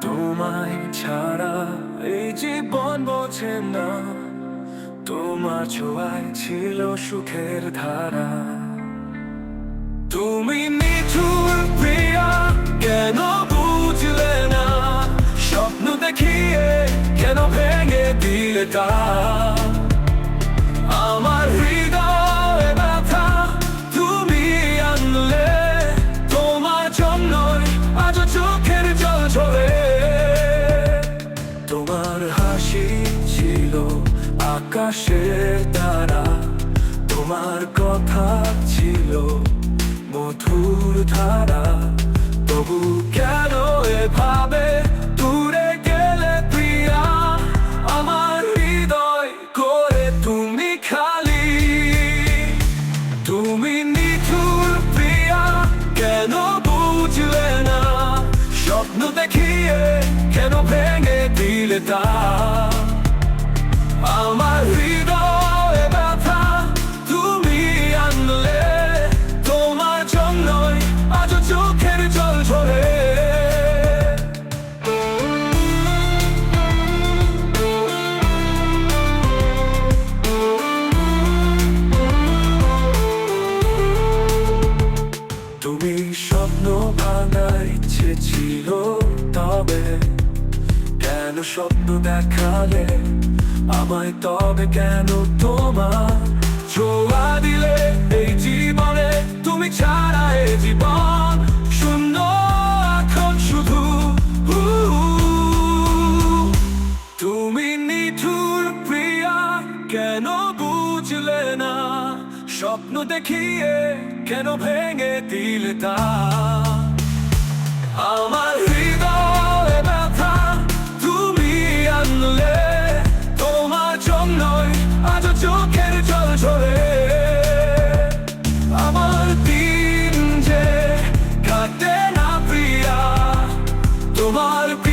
তোমায় ছাড়া এই জীবন বোঝে না। তোমার ছোঁয়ায় ছিল সুখের ধারা। তুমি নিঠুর প্রিয়া, কেন বুঝলে না? স্বপ্ন দেখিয়ে কেন ভেঙে দিলে তা? আকাশের তারা, তোমার কথা ছিল মধুর ধারা। তবু কেন এভাবে দূরে গেলে প্রিয়া? আমার হৃদয় করে তুমি খালি। তুমি নিঠুর প্রিয়া, কেন বুঝলে না? স্বপ্ন দেখিয়ে কেন ভেঙে দিলে তা? আমার হৃদয়ে ব্যথা, তুমি আনলে তোমার জন্যই আজ চোখের জল ঝরে। তুমি স্বপ্ন ভাঙার ইচ্ছে ছিল তবে, কেন স্বপ্ন দেখালে আমায় তবে কেন তোমার ছোঁয়া দিলে এই জীবনে তুমি ছাড়া এই জীবন শূন্য এখন শুধু তুমি নিঠুর প্রিয়া কেন বুঝলে না স্বপ্ন দেখিয়ে কেন ভেঙে দিলে তা আমার Tomar